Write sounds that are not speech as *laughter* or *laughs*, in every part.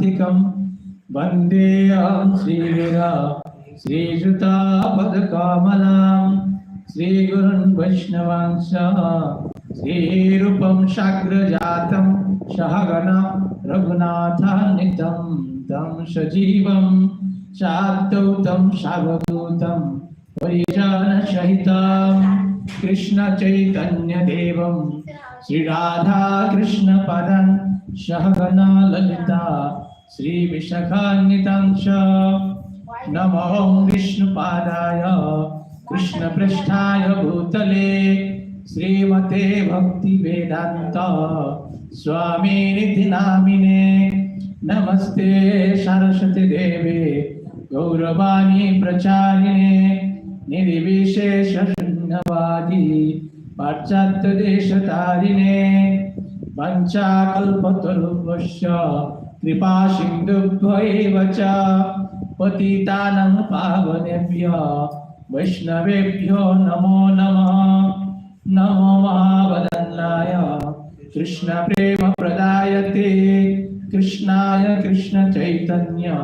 शान्तिकं वन्देऽहं श्रीवीरा। श्रीयुतापदकामलां श्रीगुरुन् वैष्णवांश। श्रीरूपं शाग्रजातं सहगण रघुनाथान्वितं तं सजीवं शाद्दौतं सावधूतं परिजनसहितं कृष्णचैतन्यदेवं श्रीराधाकृष्णपदं सहगना ललिता श्रीविशाखान्वितं च नमो विष्णुपादाय कृष्णपृष्ठाय भूतले श्रीमते भक्तिवेदान्त स्वामिनिधि नामिने नमस्ते सरस्वती देवे गौरवाणी प्रचारिणे निर्विशेष शून्यवादी पाश्चात्यदेशतारिणे पञ्चाकल्पतरुभ्यश्च कृपा सिन्धुभ्य एव च पतितानं पावनेभ्य वैष्णवेभ्यो नमो नमः नमो महावदन्नाय कृष्णप्रेमप्रदायते कृष्णाय कृष्णचैतन्य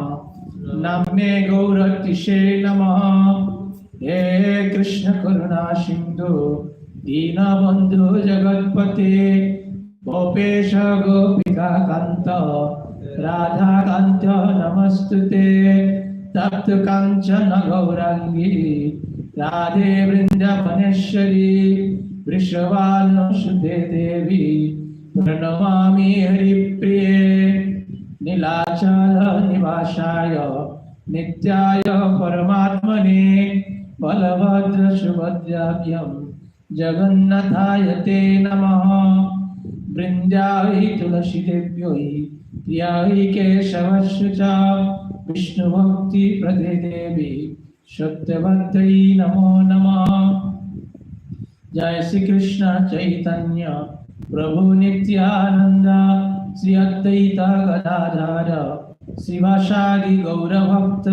नाम्ने गौरतिशे नमः हे कृष्ण करुणा सिन्धु दीनबन्धु जगत्पते गोपेश गोपिका राधाकान्त्य नमस्तु ते। तप्तकाञ्चन गौराङ्गी राधे वृन्दवनेश्वरी वृषवानुसुते देवी। प्रणमामि हरिप्रिये। नीलाचलनिवासाय नित्याय परमात्मने। बलभद्रसुभद्राभ्यं जगन्नाथाय ते नमः। बृन्दावै तुलसीदेव्यै। प्रियायै केशवस्य च विष्णुभक्तिप्रदे देवी सत्यवत्यै नमो नमः। जय श्री कृष्ण चैतन्य, प्रभु नित्यानंद श्री अद्वैत गदाधर श्रीवासादि गौरभक्त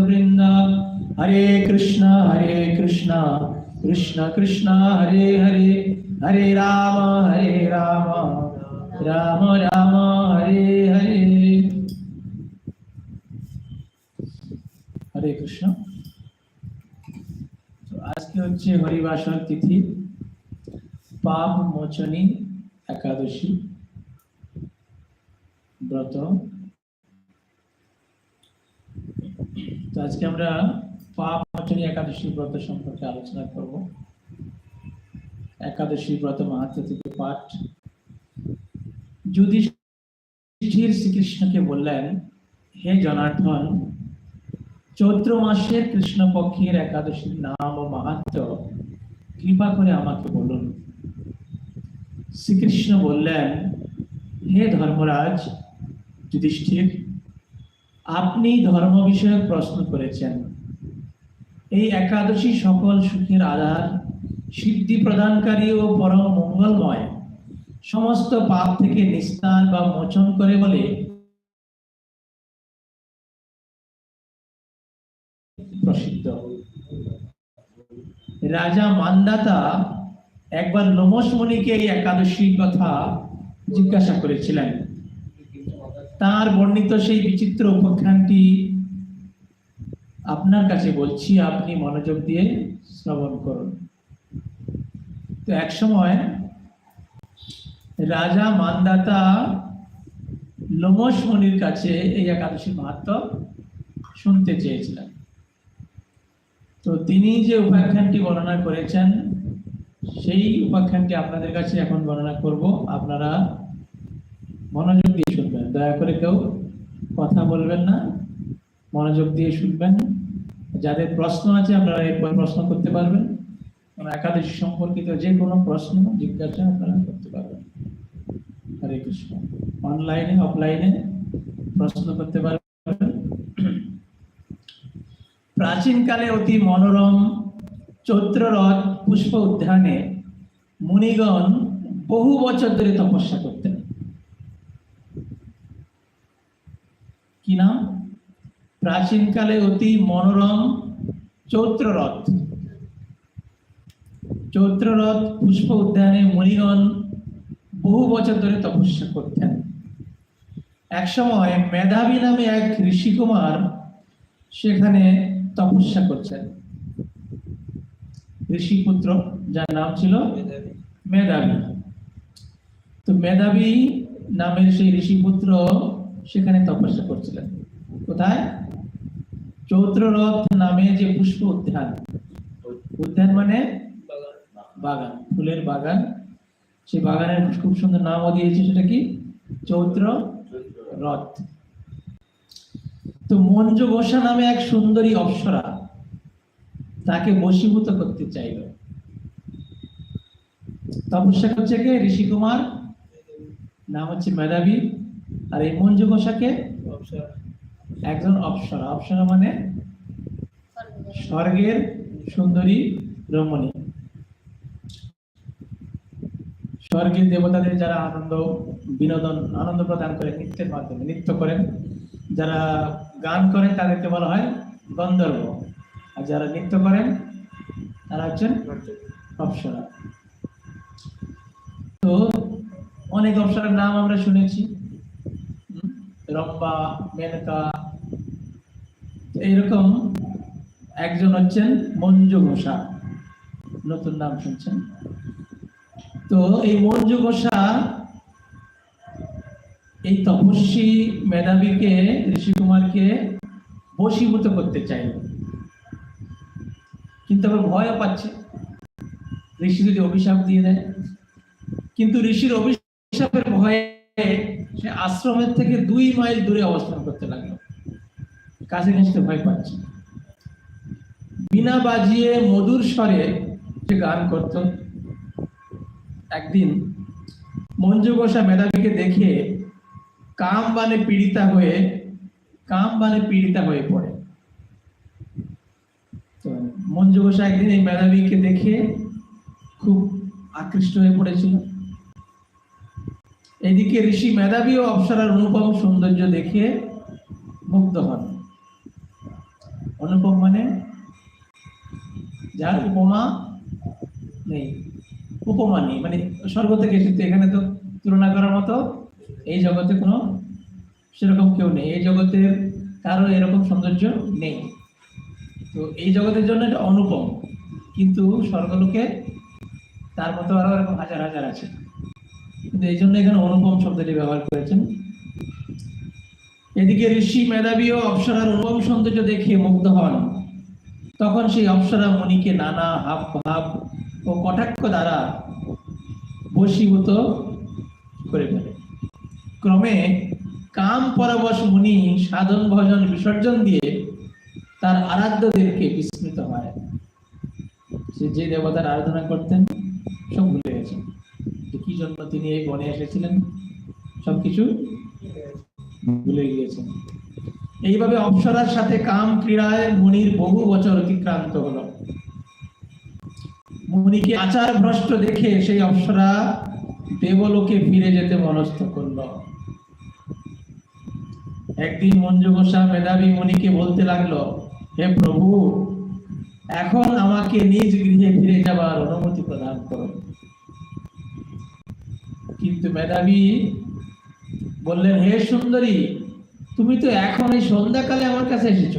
हरे कृष्ण हरे कृष्ण कृष्ण कृष्ण, हरे हरे हरे राम हरे राम राम राम, हरे हरे। হরে কৃষ্ণ। তো আজকে হচ্ছে হরিবাসর তিথি, পাপ মোচনী একাদশী। ব্রত। তো আজকে আমরা পাপ মোচনী একাদশী ব্রত সম্পর্কে আলোচনা করব। একাদশী ব্রত মাহাত্ম থেকে পাঠ। যুধিষ্ঠির শ্রীকৃষ্ণকে বললেন, হে জনার্দন চৈত্র মাসের কৃষ্ণপক্ষের একাদশীর নাম ও মাহাত্ম কৃপা করে আমাকে বলুন। শ্রীকৃষ্ণ বললেন, হে ধর্মরাজ, যুধিষ্ঠির, আপনি ধর্ম বিষয়ক প্রশ্ন করেছেন। এই একাদশী সকল সুখের আধার, সিদ্ধি প্রদানকারী ও পরম মঙ্গলময়, সমস্ত পাপ থেকে নিস্তার বা মোচন করে বলে রাজা মান্দাতা একবার লোমস মুনিকে এই একাদশীর কথা জিজ্ঞাসা করেছিলেন। তার বর্ণিত সেই বিচিত্র উপাখ্যানটি আপনার কাছে বলছি, আপনি মনোযোগ দিয়ে শ্রবণ করুন। তো এক সময় রাজা মানদাতা লোমস মুনির কাছে এই একাদশীর মাহাত্ম শুনতে চেয়েছিলেন। তো তিনি যে উপাখ্যানটি বর্ণনা করেছেন, সেই উপাখ্যানটি আপনাদের কাছে এখন বর্ণনা করব। আপনারা মনোযোগ দিয়ে শুনবেন, দয়া করে কেউ কথা বলবেন না, মনোযোগ দিয়ে শুনবেন। যাদের প্রশ্ন আছে, আপনারা এরপর প্রশ্ন করতে পারবেন। এবং একাদশী সম্পর্কিত যে কোনো প্রশ্ন জিজ্ঞাসা আপনারা করতে পারবেন। হরে কৃষ্ণ। অনলাইনে, অফলাইনে প্রশ্ন করতে পারবেন। প্রাচীনকালে অতি মনোরম চৈত্ররথ পুষ্প উদ্যানে মুনিগণ বহু বছর ধরে তপস্যা করতেন। কি নাম? প্রাচীনকালে অতি মনোরম চৈত্ররথ। চৈত্ররথ পুষ্প উদ্যানে মুনিগণ বহু বছর ধরে তপস্যা করতেন। এক সময় মেধাবী নামে এক ঋষিকুমার সেখানে তপস্যা করছেন ঋষিপুত্র, যার নাম ছিল মেধাবী। তো মেধাবী নামের সেই ঋষিপুত্র সেখানে তপস্যা করছিলেন। কোথায়? চৌত্ররথ নামে যে পুষ্প উদ্যান। উদ্যান মানে বাগান, ফুলের বাগান। সেই বাগানের খুব সুন্দর নামও দিয়েছে সেটা কি? চৌত্র রথ তো মঞ্জু ঘোষা নামে এক সুন্দরী অপ্সরা তাকে বশীভূত করতে চাইল। তপস্যা করছে কে? ঋষি কুমার। নাম হচ্ছে মেধাবী। আর এই মঞ্জু ঘোষাকে একজন অপ্সরা। অপ্সরা মানে স্বর্গের সুন্দরী রমণী। স্বর্গের দেবতাদের যারা আনন্দ বিনোদন আনন্দ প্রদান করে নৃত্যের মাধ্যমে নৃত্য করেন যারা গান করেন তাদেরকে বলা হয় গন্ধর্ব। আর যারা নৃত্য করেন, তারা হচ্ছেন অপ্সরা। তো অনেক অপ্সরার নাম আমরা শুনেছি। রম্পা মেনকা। এইরকম একজন হচ্ছেন মঞ্জু ঘোষা। নতুন নাম শুনছেন? তো এই মঞ্জু ঘোষা এই তপস্বী মেধাবীকে ঋষি কুমারকে বশীভূত করতে চাইল কিন্তু আবার ভয়ও পাচ্ছে। ঋষি যদি অভিশাপ দিয়ে দেয়, কিন্তু ঋষির অভিশাপের ভয়ে সে আশ্রমের থেকে দুই মাইল দূরে অবস্থান করতে লাগল। কাছে ঘেঁষতে ভয় পাচ্ছে। বিনা বাজিয়ে মধুর স্বরে সে গান করত। একদিন মঞ্জু ঘোষা মেধাবীকে দেখে কাম বানে পীড়িতা হয়ে, কাম বানে পীড়িতা হয়ে পড়ে। তো মঞ্জু ঘোষা একদিন এই মেধাবীকে দেখে খুব আকৃষ্ট হয়ে পড়েছিল। এদিকে ঋষি মেধাবী ও অপ্সরার অনুপম সৌন্দর্য দেখে মুগ্ধ হন। অনুপম মানে যার উপমা নেই উপমা নেই মানে স্বর্গ থেকে এসেছে। এখানে তো তুলনা করার মতো এই জগতে কোনো সেরকম কেউ নেই। এই জগতে কারও এরকম সৌন্দর্য নেই। তো এই জগতের জন্য এটা অনুপম। কিন্তু স্বর্গলোকে তার মতো আরও এরকম হাজার হাজার আছে। কিন্তু এই জন্য এখানে অনুপম শব্দটি ব্যবহার করেছেন। এদিকে ঋষি, মেধাবী ও অপ্সরার অনুপম সৌন্দর্য দেখে মুগ্ধ হন। তখন সেই অপ্সরা মণিকে নানা হাব ভাব ও কটাক্ষ দ্বারা বশীভূত করে ফেলে। ক্রমে কাম পরবশ মুনি সাধন ভজন বিসর্জন দিয়ে তার আরাধ্যদেরকে বিস্মৃত হয় সে যে দেবতার আরাধনা করতেন, সব ভুলে গেছেন কি জন্য তিনি এই বনে এসেছিলেন সবকিছু ভুলে গিয়েছেন এইভাবে অপ্সরার সাথে কাম ক্রীড়ায় মুনির বহু বছর অতিক্রান্ত হলো। মুনিকে আচার ভ্রষ্ট দেখে সেই অপ্সরা দেবলোকে ফিরে যেতে মনস্থ করল। একদিন মঞ্জু ঘোষা মেধাবী মুনিকে বলতে লাগল, হে প্রভু, এখন আমাকে নিজ গৃহে ফিরে যাবার অনুমতি প্রদান করো। কিন্তু মেধাবী বললেন, হে সুন্দরী, তুমি তো এখন এই সন্ধ্যাকালে আমার কাছে এসেছ।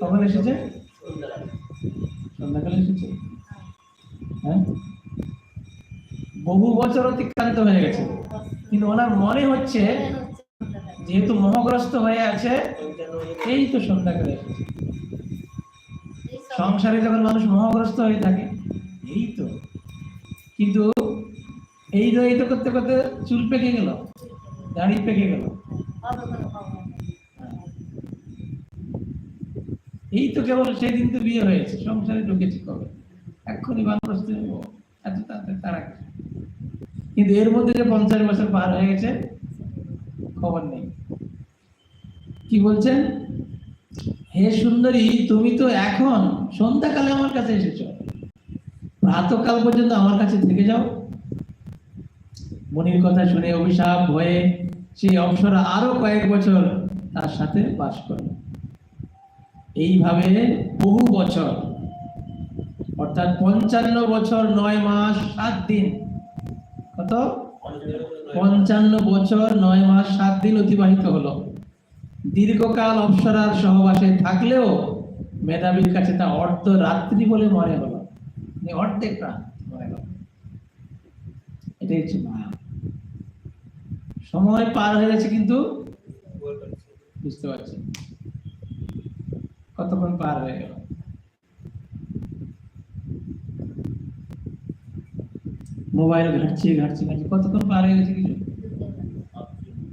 কখন এসেছে? সন্ধ্যাকালে এসেছে? হ্যাঁ? বহু বছর অতিক্রান্ত হয়ে গেছে। কিন্তু ওনার মনে হচ্ছে যেহেতু মোহগ্রস্ত হয়ে আছে, এই তো সন্ধ্যাকালে এসেছে সংসারে যখন মানুষ মোহগ্রস্ত হয়ে থাকে, এই তো। কিন্তু এই তো এই তো করতে করতে চুল পেকে গেল, দাড়ি পেকে গেল। এই তো কেবল সেদিন তো বিয়ে হয়েছে, সংসারে ঢুকেছি কবে? এক্ষুনি বানপ্রস্ত হইব এত তাড়াতাড়ি তারা কিন্তু এর মধ্যে যে পঞ্চাশ বছর পার হয়ে গেছে, খবর নেই। কি বলছেন? হে সুন্দরী, তুমি তো এখন সন্ধ্যাকালে আমার কাছে এসেছ। প্রাতকাল পর্যন্ত আমার কাছে থেকে যাও। মনির কথা শুনে অভিশাপ হয়ে সেই অপ্সরা আরও কয়েক বছর তার সাথে বাস করল। এইভাবে বহু বছর, অর্থাৎ পঞ্চান্ন বছর, নয় মাস, সাত দিন কত? পঞ্চান্ন বছর, নয় মাস, সাত দিন অতিবাহিত হলো। দীর্ঘকাল অপসরার সহবাসে থাকলেও মেধাবীর কাছে তা অর্ধ রাত্রি বলে মনে হলো। মানে অর্ধেক সময় পার হয়ে গেছে কিন্তু বুঝতে পারছি। কতক্ষণ পার হয়ে গেল? মোবাইল ঘাটছি ঘাটছি ঘাটছি। কতক্ষণ পার হয়ে গেছে কিছু?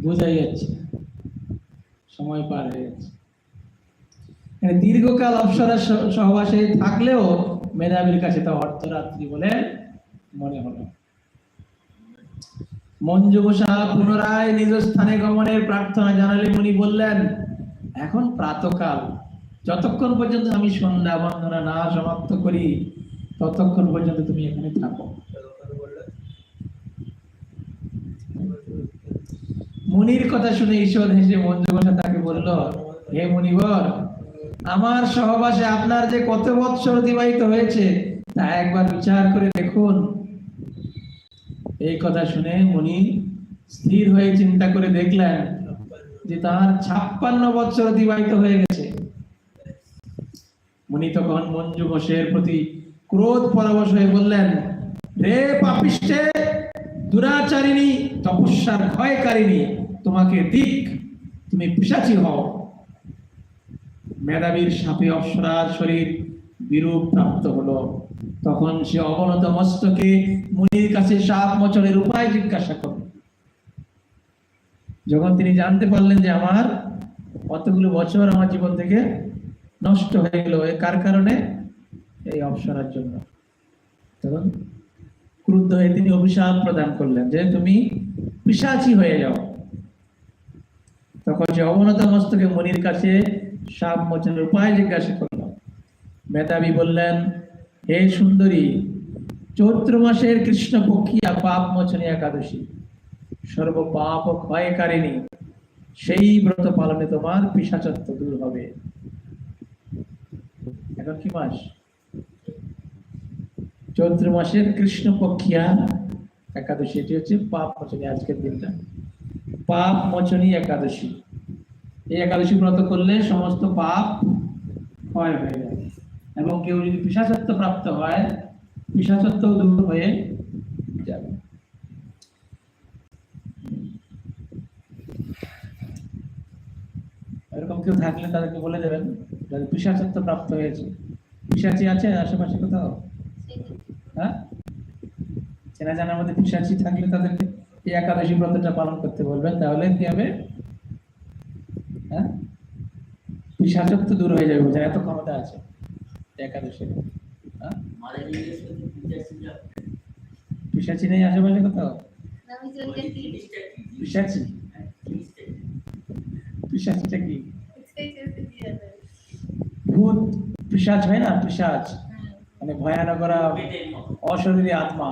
বোঝাই যাচ্ছে সময় পার হয়ে যাচ্ছে দীর্ঘকাল অবসরের সহবাসে থাকলেও মেধাবীর কাছে তা অর্ধরাত্রি বলে মনে হলো মঞ্জু ঘোষা পুনরায় নিজ স্থানে গমনের প্রার্থনা জানালে মুনি বললেন, এখন প্রাতকাল। যতক্ষণ পর্যন্ত আমি সন্ধ্যা বন্দনা না সমাপ্ত করি, ততক্ষণ পর্যন্ত তুমি এখানে থাকো। মুনির কথা শুনে ঈশ্বর হেসে মঞ্জু তাকে বলল, হে মুনিবর, আমার সহবাসে আপনার যে কত বৎসর অতিবাহিত হয়েছে, তা একবার বিচার করে দেখুন। এই কথা শুনে মুনি স্থির হয়ে চিন্তা করে দেখলেন যে তার ছাপ্পান্ন বছর অতিবাহিত হয়ে গেছে। মুনি তখন মঞ্জু ঘোষের প্রতি ক্রোধ পরবশ হয়ে বললেন রে পাপিষ্ঠে দুরাচারিণী, তপস্যার ভয়কারিণী, তোমাকে দিক, তুমি পিসাচি হও। মেধাবীর সাপে অপসরার শরীর বিরূপ প্রাপ্ত হলো। তখন সে অবনত মস্তকে মুনির কাছে সাপ মোচনের উপায় জিজ্ঞাসা করল। যখন তিনি জানতে পারলেন যে আমার কতগুলো বছর আমার জীবন থেকে নষ্ট হয়ে গেল কার কারণে? এই অপসরার জন্য। তখন ক্রুদ্ধ হয়ে তিনি অভিশাপ প্রদান করলেন যে তুমি পিসাচি হয়ে যাও। তখন সে অবনত মস্তকে মনির কাছে সাপ মোচনের উপায় জিজ্ঞাসা করল। মেধাবী বললেন, হে সুন্দরী, চৈত্র মাসের কৃষ্ণপক্ষিয়া পাপ মোচনী একাদশী। সর্ব পাপ ক্ষয়কারিণী, সেই ব্রত পালনে তোমার পিসাচত্ব দূর হবে। এখন কি মাস? চৈত্র মাসের কৃষ্ণপক্ষিয়া একাদশী, এটি হচ্ছে পাপ মোচনী আজকের দিনটা। পাপ মোচনী একাদশী। এই একাদশী ব্রত করলে সমস্ত পাপ ক্ষয় হয়ে যায়। এবং কেউ যদি পিসাচত্ব প্রাপ্ত হয় পিসাচত্ব দূর হয়ে যাবে। এরকম কেউ থাকলে তাদেরকে বলে দেবেন যাদের পিসাচত্ব প্রাপ্ত হয়েছে। পিসাচি আছে আশেপাশে কোথাও? চেনা জানার মধ্যে পিসাচি থাকলে তাদেরকে এই একাদশী ব্রতটা পালন করতে বলবেন তাহলে কি হবে? হ্যাঁ? পিসাচত্ব দূর হয়ে যাবে বোঝেন এত ক্ষমতা আছে একাদশী হ্যাঁ? পিসাচি নেই আশেপাশে কোথাও? পিসাচি? পিসাচিটা কি? ভূত পিসাচ হয় না? পিসাচ। মানে ভয়ানকরা অশরীরী আত্মা।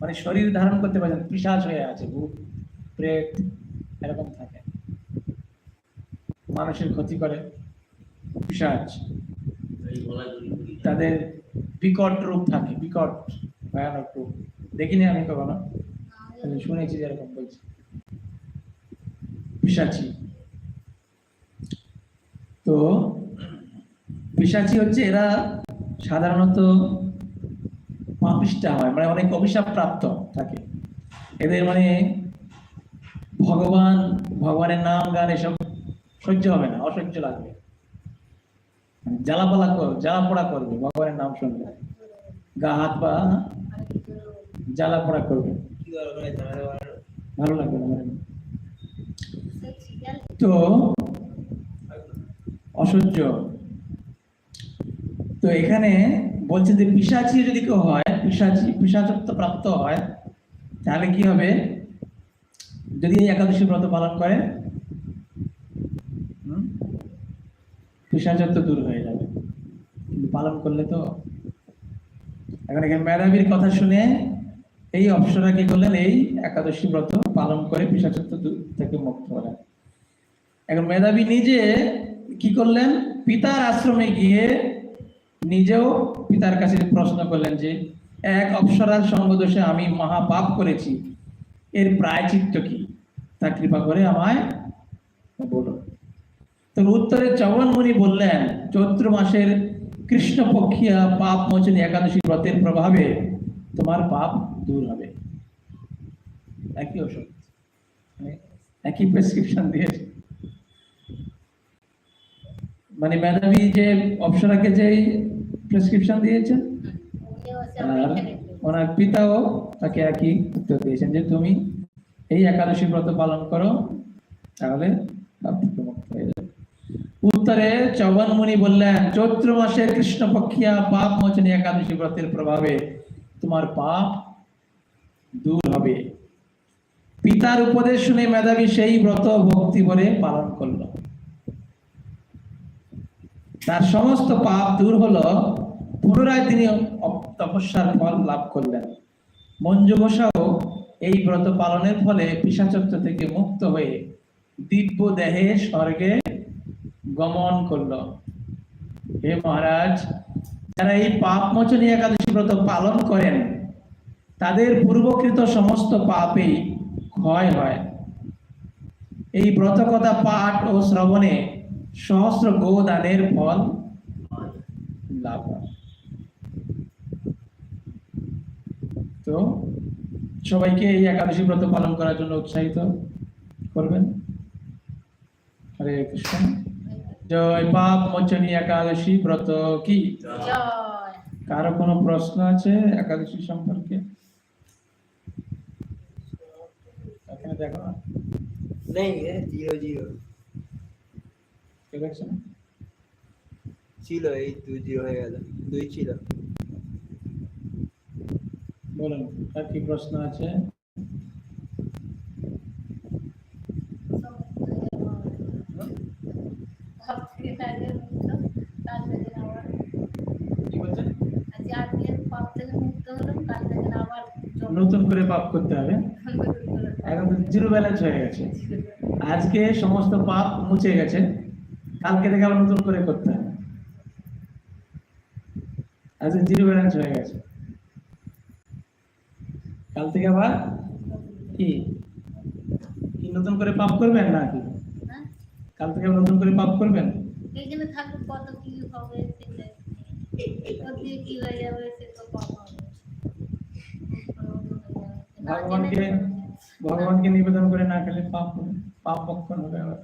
মানে শরীর ধারণ করতে পারেন পিসাচ হয়ে আছে ভূত প্রেত এরকম থাকে। মানুষের ক্ষতি করে পিসাচ তাদের বিকট রূপ থাকে, বিকট, ভয়ানক রূপ। দেখিনি আমি কখনো? শুনেছি যে এরকম বলছে। পিসাচি তো পিসাচি হচ্ছে এরা সাধারণত পাপিষ্টা হয় মানে অনেক অভিশাপ প্রাপ্ত থাকে। এদের মানে ভগবান, ভগবানের নাম, গান এসব সহ্য হবে না, অসহ্য লাগবে। মানে জ্বালাপালা কর জ্বালা পোড়া করবে, ভগবানের নাম শুনবে। গা, হাত, পা জ্বালা পোড়া করবে। ভালো লাগবে না মানে। তো অসহ্য। তো এখানে বলছে যে পিসাচি যদি কেউ হয় পিসাচি পিসাচত্ব প্রাপ্ত হয়, তাহলে কি হবে? যদি এই একাদশী ব্রত পালন করে পিসাচত্ব দূর হয়ে যাবে। কিন্তু পালন করলে তো এখন এখানে মেধাবীর কথা শুনে এই অপসরা কি করলেন? এই একাদশী ব্রত পালন করে পিসাচত্ব থেকে মুক্ত হলেন। এখন মেধাবী নিজে কি করলেন? পিতার আশ্রমে গিয়ে নিজেও পিতার কাছে প্রশ্ন করলেন যে এক অপসরার সঙ্গ দোষে আমি মহা পাপ করেছি। এর প্রায়চিত্ত কি? তা কৃপা করে আমায় বলো। তো উত্তরে চবন মুনি বললেন, চৈত্র মাসের কৃষ্ণপক্ষিয়া পাপ মোচনী একাদশী ব্রতের প্রভাবে তোমার পাপ দূর হবে। একই ওষুধ মানে একই প্রেসক্রিপশন দিয়েছে মানে ম্যাডামই যে অপসরাকে যে প্রেসক্রিপশন দিয়েছেন আর ওনার পিতাও তাকে একই উত্তর দিয়েছেন যে তুমি এই একাদশী ব্রত পালন করো, তাহলে উত্তরে চবন মুনি বললেন, চৈত্র মাসের কৃষ্ণপক্ষিয়া পাপ মোচনী একাদশী ব্রতের প্রভাবে তোমার পাপ দূর হবে। পিতার উপদেশ শুনে মেধাবী সেই ব্রত ভক্তি ভরে পালন করল। তার সমস্ত পাপ দূর হলো পুনরায় তিনি তপস্যার ফল লাভ করলেন। মঞ্জু এই ব্রত পালনের ফলে পিসাচত্ব থেকে মুক্ত হয়ে দিব্য দেহে স্বর্গে গমন করল। হে মহারাজ, যারা এই পাপ মোচনী একাদশী ব্রত পালন করেন, তাদের পূর্বকৃত সমস্ত পাপেই ক্ষয় হয়। এই ব্রত কথা পাঠ ও শ্রবণে সহস্র গোদানের ফল লাভ হয় তো সবাইকে এই একাদশী ব্রত পালন করার জন্য উৎসাহিত করবেন। হরে কৃষ্ণ। জয় পাপ মোচনী একাদশী ব্রত কি? কারও কোনো প্রশ্ন আছে একাদশী সম্পর্কে? দেখো। নেই জিরো জিরো। ছিল এই দুই জিরো হয়ে গেল। দুই ছিল। হলাম কাল থেকে আবার জন্ম নতুন করে পাপ করতে হবে। এখন জিরো ব্যালেন্স হয়ে গেছে। আজকে সমস্ত পাপ মুছে গেছে। কালকে থেকে আবার নতুন করে করতে হবে। আজকে জিরো ব্যালেন্স হয়ে গেছে। কাল থেকে আবার? কি? কি নতুন করে পাপ করবেন না কি হ্যাঁ? কাল থেকে নতুন করে পাপ করবেন? এখানে থাকলে কত কি হবে সেটা কি হয়ে যাবে সে তো পাপ হবে। ভগবানকে ভগবানকে নিবেদন করে না খেলে পাপ পাপ বক্ষণ হবে আবার।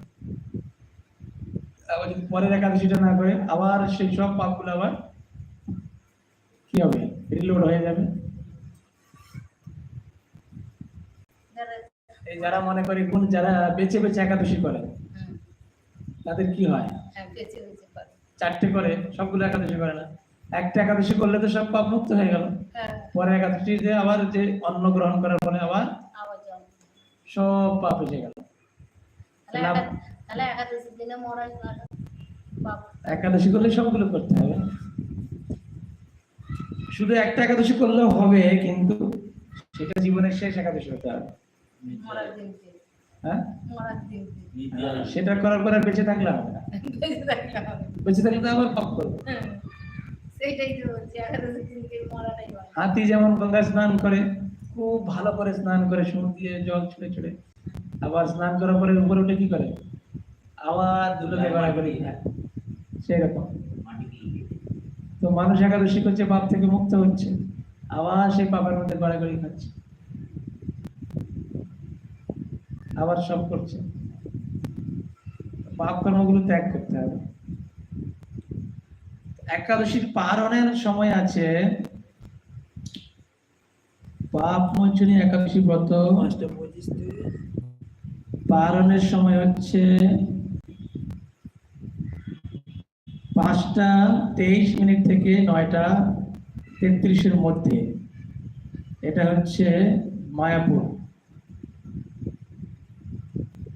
আবার যদি পরের একাদশীটা না করে আবার সেই সব পাপগুলো আবার কি হবে? রিলোড হয়ে যাবে যারা- এই যারা মনে করে কোন যারা বেছে বেছে একাদশী করে তাদের কি হয়? হ্যাঁ। চারটে করে সবগুলো একাদশী করে না। একটা একাদশী করলে তো সব পাপ মুক্ত হয়ে গেল। হ্যাঁ, পরে একাদশী যে আবার যে অন্ন গ্রহণ করার পরে আবার সব পাপ এসে গেল। একাদশী করলে সবগুলো করতে হবে। শুধু একটা একাদশী করলেও হবে কিন্তু সেটা জীবনের শেষ একাদশী হতে হবে। হ্যাঁ? সেটা করার পরে বেঁচে থাকলে বেঁচে থাকলে আবার পাপ করবে। হাতি যেমন গঙ্গা স্নান করে, খুব ভালো করে স্নান করে সুর দিয়ে জল ছুড়ে ছুড়ে। আবার স্নান করার পরে উপরে উঠে কি করে? আবার দুটোকে গড়াগড়ি খায় সেই রকম তো মানুষ একাদশী করছে, পাপ থেকে মুক্ত হচ্ছে। আবার সেই পাপের মধ্যে গড়াগড়ি খাচ্ছে। আবার সব করছে। পাপ কর্মগুলো ত্যাগ করতে হবে। একাদশীর পারণের সময় আছে। পাপ মোচনী একাদশী ব্রত। পারণের সময় হচ্ছে পাঁচটা তেইশ মিনিট থেকে নয়টা তেত্রিশের মধ্যে। এটা হচ্ছে মায়াপুর।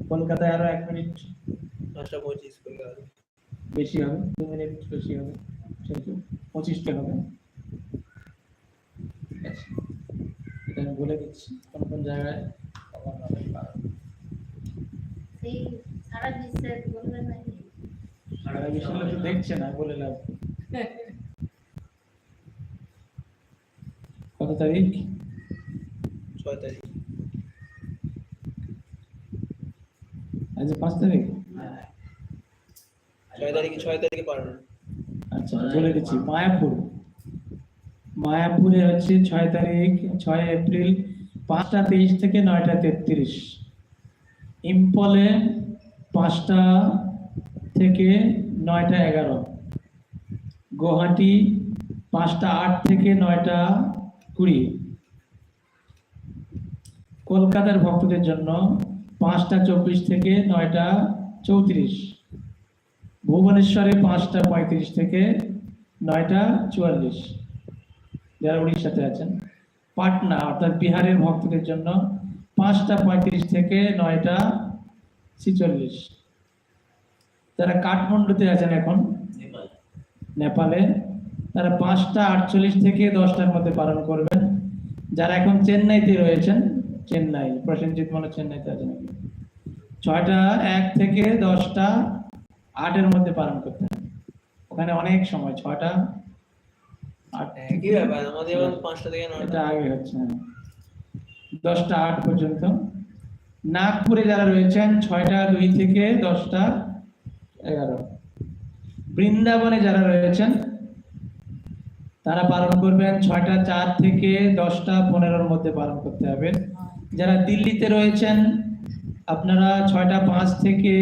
কলকাতায় আরও এক মিনিট পাঁচটা পঁচিশ করে গেল বেশি হবে দু মিনিট বেশি হবে সেহেতু পঁচিশটা হবে। ঠিক আছে। এটা আমি বলে দিচ্ছি কোন কোন জায়গায় কখন হবে সারা বিশ্বে বলবেন নাকি? সারা বিশ্বের তো দেখছে না বলে লাভ *laughs* কত তারিখ? ছয় তারিখ। আজ পাঁচ তারিখ? ছয় তারিখে ছয় তারিখে আচ্ছা বলে দিচ্ছি মায়াপুর। মায়াপুরে হচ্ছে ছয় তারিখ ছয় এপ্রিল পাঁচটা তেইশ থেকে নয়টা তেত্রিশ। ইম্পলে পাঁচটা থেকে নয়টা এগারো। গুয়াহাটি পাঁচটা আট থেকে নয়টা কুড়ি। কলকাতার ভক্তদের জন্য পাঁচটা চব্বিশ থেকে নয়টা চৌত্রিশ। ভুবনেশ্বরে পাঁচটা পঁয়ত্রিশ থেকে নয়টা চুয়াল্লিশ। যারা উড়িষ্যাতে আছেন। পাটনা অর্থাৎ বিহারের ভক্তদের জন্য পাঁচটা পঁয়ত্রিশ থেকে নয়টা ছিচল্লিশ। যারা কাঠমান্ডুতে আছেন এখন নেপালে তারা পাঁচটা আটচল্লিশ থেকে দশটার মধ্যে পালন করবেন। যারা এখন চেন্নাইতে রয়েছেন চেন্নাই প্রসেনজিৎ মনে হয় চেন্নাইতে আছে নাকি? ছয়টা এক থেকে দশটা আটের মধ্যে পালন করতে হবে ওখানে অনেক সময় ছয়টা হচ্ছে হ্যাঁ। দশটা আট পর্যন্ত। নাগপুরে যারা রয়েছেন ছয়টা দুই থেকে দশটা এগারো। বৃন্দাবনে যারা রয়েছেন তারা পালন করবেন ছয়টা চার থেকে দশটা পনেরোর মধ্যে পালন করতে হবে। যারা দিল্লিতে রয়েছেন, আপনারা ছয়টা পাঁচ থেকে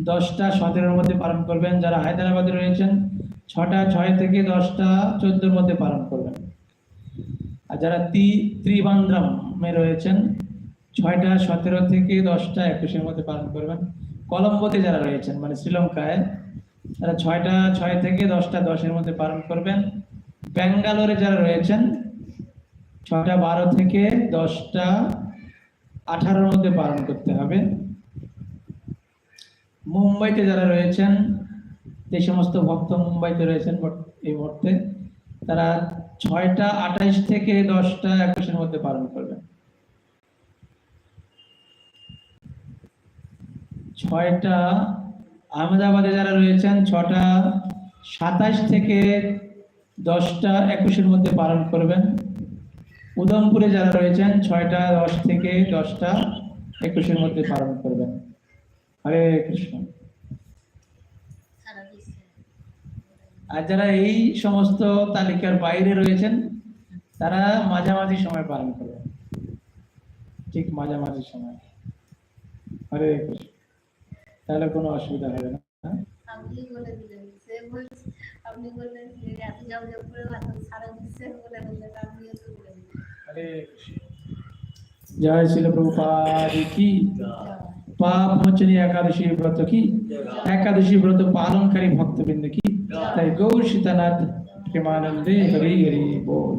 দশটা সতেরোর মধ্যে পালন করবেন। যারা হায়দ্রাবাদে রয়েছেন, ছটা ছয় থেকে দশটা চোদ্দোর মধ্যে পালন করবেন। আর যারা তি, ত্রিবান্দ্রামে রয়েছেন, ছয়টা সতেরো থেকে দশটা একুশের মধ্যে পালন করবেন। কলম্বোতে যারা রয়েছেন মানে শ্রীলঙ্কায়, তারা ছয়টা ছয় থেকে দশটা দশের মধ্যে পালন করবেন। ব্যাঙ্গালোরে যারা রয়েছেন ছয়টা বারো থেকে দশটা আঠারোর মধ্যে পালন করতে হবে। মুম্বাইতে যারা রয়েছেন, যে সমস্ত ভক্ত মুম্বাইতে রয়েছেন এই মুহূর্তে, তারা ছয়টা আঠাইশ থেকে দশটা একুশের মধ্যে পালন করবেন। ছয়টা আহমেদাবাদে যারা রয়েছেন, ছটা সাতাইশ থেকে দশটা একুশের মধ্যে পালন করবেন। উদমপুরে যারা রয়েছেন, ছয়টা দশ থেকে দশটা একুশের মধ্যে পালন করবেন। হরে কৃষ্ণ। আর যারা এই সমস্ত তালিকার বাইরে রয়েছেন, তারা মাঝামাঝি সময় পালন করবেন। ঠিক মাঝামাঝি সময়। হরে কৃষ্ণ। তাহলে কোনো অসুবিধা হবে না? আপনি বলে দিলেন আপনি বললেন সারা বিশ্বের বলে বললেন আপনিও জয় শিল প্রভুপাদ কি পাপ মোচনী একাদশী ব্রত কি একাদশী ব্রত পালনকারী ভক্তবৃন্দ কি তাই গৌর সীতানাথ প্রেমানন্দে হরি হরি বল